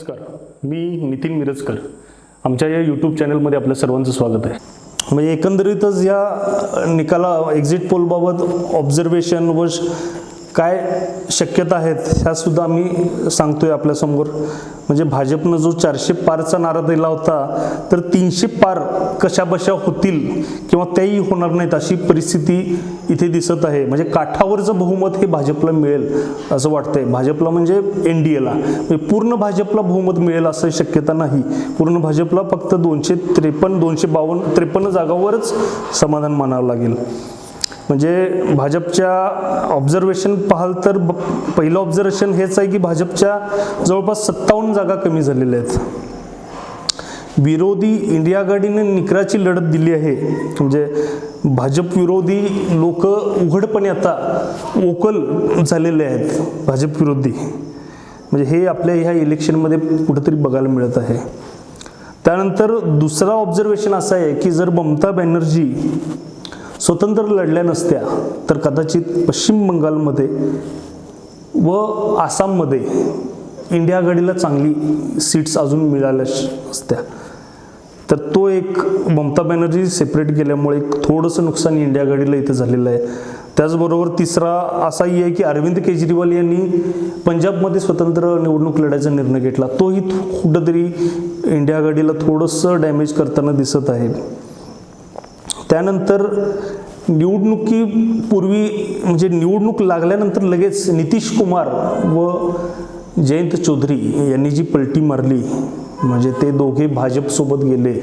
नमस्कार. मी नितीन मिरजकर. आमच्या या यूट्यूब चॅनलमध्ये आपल्या सर्वांचं स्वागत आहे. म्हणजे एकंदरीतच या निकाला एक्झिट पोलबाबत ऑब्झर्वेशन व काय शक्यता आहेत ह्यासुद्धा आम्ही आहे आपल्यासमोर म्हणजे भाजपनं जो चारशे पारचा नारा दिला होता तर तीनशे पार कशाबशा होतील किंवा त्याही होणार नाहीत अशी परिस्थिती इथे दिसत आहे. म्हणजे काठावरचं बहुमत हे भाजपला मिळेल असं वाटतंय. भाजपला म्हणजे एन डी एला म्हणजे पूर्ण भाजपला बहुमत मिळेल असं शक्यता नाही. पूर्ण भाजपला फक्त दोनशे त्रेपन्न दोनशे बावन्न त्रेपन्न जागावरच समाधान मानावं लागेल. म्हणजे भाजपच्या ऑब्झर्वेशन पाहाल तर ब- पहिलं ऑब्झर्वेशन हेच आहे की भाजपच्या जवळपास सत्तावन्न जागा कमी झालेल्या आहेत. विरोधी इंडिया आघाडीने निकराची लढत दिली आहे. म्हणजे भाजप विरोधी लोक उघडपणे आता ओकल झालेले आहेत भाजप विरोधी. म्हणजे हे आपल्या ह्या इलेक्शनमध्ये कुठेतरी बघायला मिळत आहे. त्यानंतर दुसरा ऑब्झर्वेशन असं आहे की जर ममता बॅनर्जी स्वतंत्र लढल्या नसत्या तर कदाचित पश्चिम बंगालमध्ये व आसाममध्ये इंडिया आघाडीला चांगली सीट्स अजून मिळाल्या असत्या तर तो एक ममता बॅनर्जी सेपरेट केल्यामुळे एक थोडंसं नुकसान इंडिया आघाडीला इथं झालेलं आहे. त्याचबरोबर तिसरा असाही आहे की अरविंद केजरीवाल यांनी पंजाबमध्ये स्वतंत्र निवडणूक लढायचा निर्णय घेतला. तोही कुठंतरी इंडिया आघाडीला थोडंसं डॅमेज करताना दिसत आहे. त्यानंतर निवडणुकीपूर्वी म्हणजे निवडणूक लागल्यानंतर लगेच नितीश कुमार व जयंत चौधरी यांनी जी पलटी मारली म्हणजे ते दोघे भाजपसोबत गेले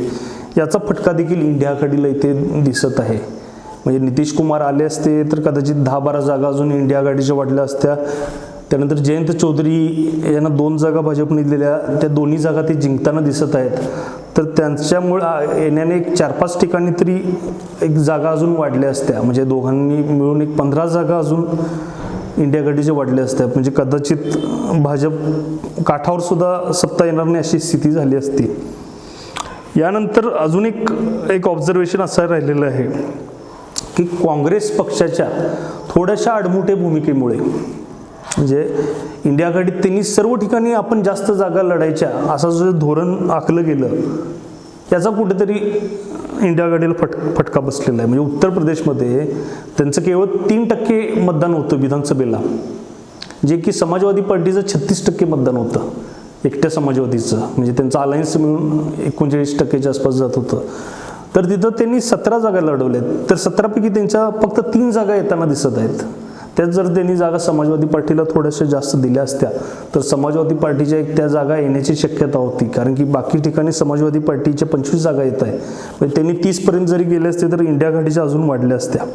याचा फटका देखील इंडिया आघाडीला इथे दिसत आहे. म्हणजे नितीश कुमार आले असते तर कदाचित दहा बारा जागा अजून इंडिया आघाडीच्या वाढल्या असत्या. त्यानंतर जयंत चौधरी यांना दोन जागा भाजपने दिलेल्या त्या दोन्ही जागा ते जिंकताना दिसत आहेत. तर त्यांच्यामुळे येण्याने एक चार पाच ठिकाणी तरी एक जागा अजून वाढल्या असत्या. म्हणजे दोघांनी मिळून एक पंधरा जागा अजून इंडिया आघाडीच्या वाढल्या असत्या. म्हणजे कदाचित भाजप काठावर सुद्धा सत्ता येणार नाही अशी स्थिती झाली असती. यानंतर अजून एक एक ऑब्झर्वेशन असं राहिलेलं आहे की काँग्रेस पक्षाच्या थोड्याशा आडमुठे भूमिकेमुळे म्हणजे इंडिया आघाडीत त्यांनी सर्व ठिकाणी आपण जास्त जागा लढायच्या असं जे धोरण आखलं गेलं याचा कुठेतरी इंडिया आघाडीला फट फटका बसलेला आहे. म्हणजे उत्तर प्रदेशमध्ये त्यांचं केवळ तीन टक्के मतदान होतं विधानसभेला. जे की समाजवादी पार्टीचं छत्तीस टक्के मतदान होतं एकट्या समाजवादीचं. म्हणजे त्यांचं अलायन्स मिळून एकोणचाळीस टक्केच्या आसपास जात होतं. तर तिथं त्यांनी सतरा जागा लढवल्यात. तर सतरापैकी त्यांच्या फक्त तीन जागा येताना दिसत आहेत. त्यात जर त्यांनी जागा समाजवादी पार्टीला थोड्याशा जास्त दिल्या असत्या तर समाजवादी पार्टीच्या एक त्या जागा येण्याची शक्यता होती. कारण की बाकी ठिकाणी समाजवादी पार्टीच्या पंचवीस जागा येत आहे म्हणजे त्यांनी तीसपर्यंत जरी गेले असते तर इंडिया घाटीच्या अजून वाढल्या असत्या.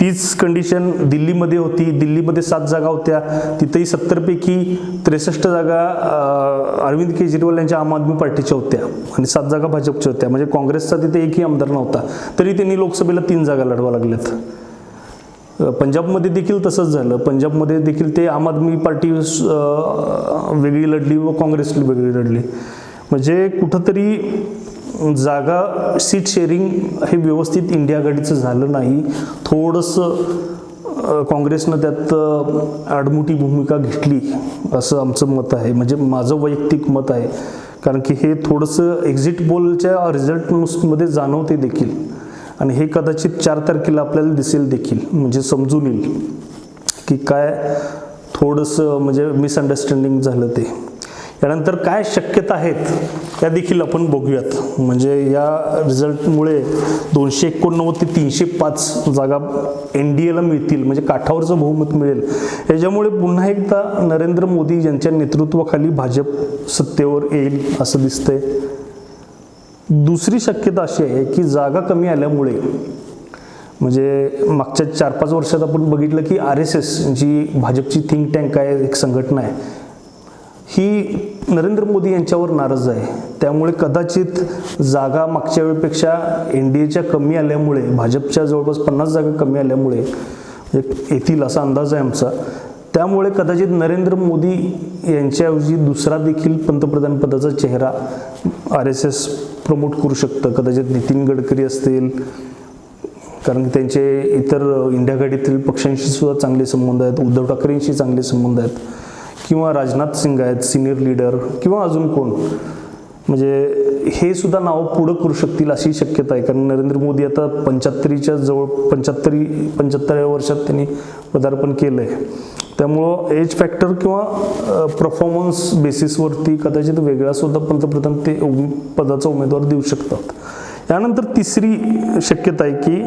तीच कंडिशन दिल्लीमध्ये होती. दिल्लीमध्ये सात जागा होत्या. तिथेही सत्तरपैकी त्रेसष्ट जागा अरविंद केजरीवाल यांच्या आम आदमी पार्टीच्या होत्या आणि सात जागा भाजपच्या होत्या. म्हणजे काँग्रेसचा तिथे एकही आमदार नव्हता. तरी त्यांनी लोकसभेला तीन जागा लढवा लागल्यात. पंजाबमध्ये देखील तसंच झालं. पंजाबमध्ये देखील ते आम आदमी पार्टी वेगळी लढली व काँग्रेस वेगळी लढली. म्हणजे कुठंतरी जागा सीट शेअरिंग हे व्यवस्थित इंडिया आघाडीचं झालं नाही. थोडंसं काँग्रेसनं त्यात आडमुठी भूमिका घेतली असं आमचं मत आहे. म्हणजे माझं वैयक्तिक मत आहे. कारण की हे थोडंसं एक्झिट पोलच्या रिझल्टमध्ये जाणवते देखील. आणि हे कदाचित चार तारखेला आपल्याला दिसेल देखील म्हणजे समजून येईल की काय थोडंसं म्हणजे मिसअंडरस्टँडिंग झालं ते. यानंतर काय शक्यता आहेत त्या देखील आपण बघूयात. म्हणजे या रिझल्टमुळे दोनशे एकोणनव्वद ते तीनशे पाच जागा एन डी एला मिळतील म्हणजे काठावरचं बहुमत मिळेल. याच्यामुळे पुन्हा एकदा नरेंद्र मोदी यांच्या नेतृत्वाखाली भाजप सत्तेवर येईल असं दिसतंय. दुसरी शक्यता अशी आहे की जागा कमी आल्यामुळे म्हणजे मागच्या चार पाच वर्षात आपण बघितलं की आर एस एस जी भाजपची थिंक टँक आहे एक संघटना आहे ही नरेंद्र मोदी यांच्यावर नाराज आहे. त्यामुळे कदाचित जागा मागच्या वेळेपेक्षा एन डी एच्या कमी आल्यामुळे भाजपच्या जवळपास पन्नास जागा कमी आल्यामुळे म्हणजे येतील असा अंदाज आहे आमचा त्यामुळे कदाचित नरेंद्र मोदी यांच्याऐवजी दुसरा देखील पंतप्रधान पदाचा चेहरा आर एस एस प्रमोट करू शकतं. कदाचित नितीन गडकरी असतील. कारण त्यांचे इतर इंडिया गाडीतील पक्षांशी सुद्धा चांगले संबंध आहेत. उद्धव ठाकरेंशी चांगले संबंध आहेत. किंवा राजनाथ सिंग आहेत सिनियर लीडर किंवा अजून कोण? म्हणजे हे सुद्धा नावं पुढं करू शकतील अशी शक्यता आहे. कारण नरेंद्र मोदी आता पंच्याहत्तरीच्या जवळ पंच्याहत्तरी पंच्याहत्तराव्या वर्षात त्यांनी पदार्पण केलं आहे त्यामुळं एज फॅक्टर किंवा परफॉर्मन्स बेसिसवरती कदाचित वेगळा सुद्धा पंतप्रधान ते पदाचा उमेदवार देऊ शकतात. यानंतर तिसरी शक्यता आहे की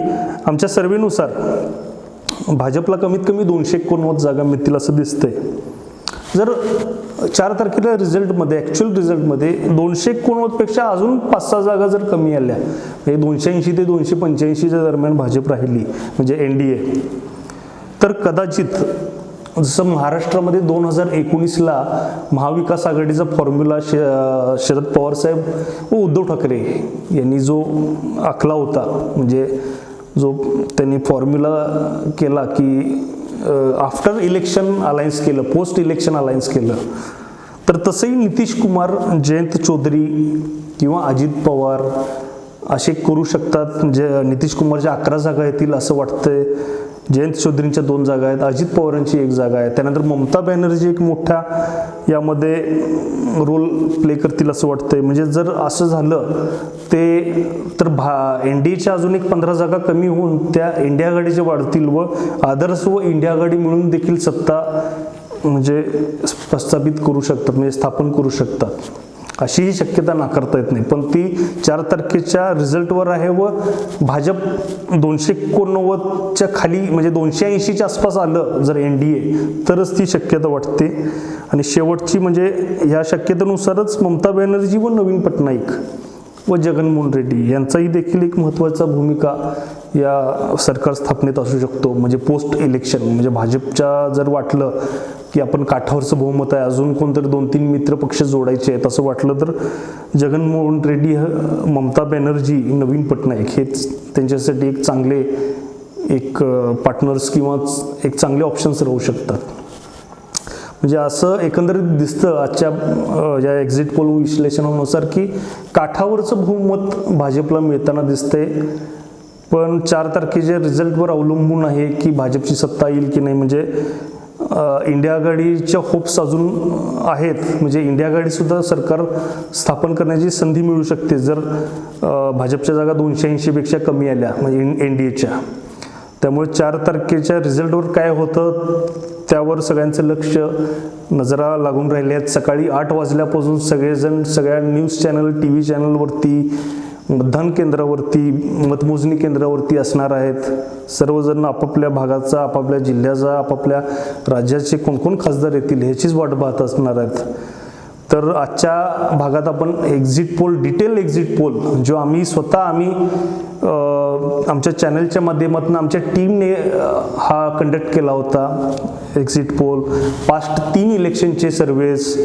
आमच्या सर्वेनुसार भाजपला कमीत कमी दोनशे एकोणनव्वद जागा मिळतील असं दिसतंय. जर चार तारखेला रिझल्टमध्ये ॲक्च्युअल रिझल्टमध्ये दोनशे एकोणवदपेक्षा अजून पाच सहा जागा जर कमी आल्या म्हणजे दोनशे ऐंशी ते दोनशे पंच्याऐंशीच्या दरम्यान भाजप राहिली म्हणजे एन डी ए तर कदाचित जसं महाराष्ट्रामध्ये दोन हजार एकोणीसला महाविकास आघाडीचा फॉर्म्युला श शरद पवार साहेब व उद्धव ठाकरे यांनी जो आखला होता म्हणजे जो त्यांनी फॉर्म्युला केला की आफ्टर इलेक्शन अलायन्स केलं पोस्ट इलेक्शन अलायन्स केलं तर तसंही नितीश कुमार जयंत चौधरी किंवा अजित पवार असे करू शकतात. म्हणजे नितीश कुमारच्या अकरा जागा येतील असं वाटतंय. जयंत चौधरींच्या दोन जागा आहेत. अजित पवारांची एक जागा आहे. त्यानंतर ममता बॅनर्जी एक मोठा यामध्ये रोल प्ले करतील असं वाटतंय. म्हणजे जर असं झालं ते तर भा एन डी एच्या अजून एक पंधरा जागा कमी होऊन त्या इंडिया आघाडीच्या वाढतील व आदर्श व इंडिया आघाडी मिळून देखील सत्ता म्हणजे प्रस्थापित करू शकतात म्हणजे स्थापन करू शकतात. अशीही शक्यता नाकारता येत नाही. पण ती चार तारखेच्या रिझल्टवर आहे व भाजप दोनशे एकोणनव्वदच्या खाली म्हणजे दोनशे ऐंशीच्या आसपास आलं जर एन डी ए तरच ती शक्यता वाटते. आणि शेवटची म्हणजे ह्या शक्यतेनुसारच ममता बॅनर्जी व नवीन पटनाईक. व जगनमोहन रेड्डी यांचाही देखील एक महत्त्वाचा भूमिका या सरकार स्थापनेत असू शकतो. म्हणजे पोस्ट इलेक्शन म्हणजे भाजपच्या जर वाटलं की आपण काठावरचं बहुमत आहे अजून कोणतरी दोन तीन मित्र पक्ष जोडायचे आहेत असं वाटलं तर जगनमोहन रेड्डी ममता बॅनर्जी नवीन पटनाईक हेच त्यांच्यासाठी एक चांगले एक पार्टनर्स किंवा एक चांगले ऑप्शन्स राहू शकतात. म्हणजे असं एकंदरीत दिसतं आजच्या या एक्झिट पोल विश्लेषणानुसार की काठावरचं बहुमत भाजपला मिळताना दिसते पण चार तारखेच्या रिझल्टवर अवलंबून आहे की भाजपची सत्ता येईल की नाही. म्हणजे इंडिया आघाडीच्या होप्स अजून आहेत. म्हणजे इंडिया आघाडीसुद्धा सरकार स्थापन करण्याची संधी मिळू शकते जर भाजपच्या जागा दोनशे ऐंशीपेक्षा कमी आल्या म्हणजे एन डी एच्या त्यामुळे चार तारखेच्या रिझल्टवर काय होतं त्यावर सगळ्यांचं लक्ष नजरा लागून राहिले आहेत. सकाळी आठ वाजल्यापासून सगळेजण सगळ्या न्यूज चॅनल टी व्ही चॅनलवरती मतदान केंद्रावरती मतमोजणी केंद्रावरती असणार आहेत. सर्वजण आपापल्या भागाचा आपापल्या जिल्ह्याचा आपापल्या राज्याचे कोणकोण खासदार येतील ह्याचीच वाट पाहत असणार आहेत. तर आजच्या भागात आपण exit poll detail exit poll जो आम्ही स्वतः आम्ही आमच्या चॅनलच्या माध्यमातून आमच्या टीमने हा कंडक्ट केला होता. एक्झिट पोल पास्ट तीन इलेक्शनचे सर्वेस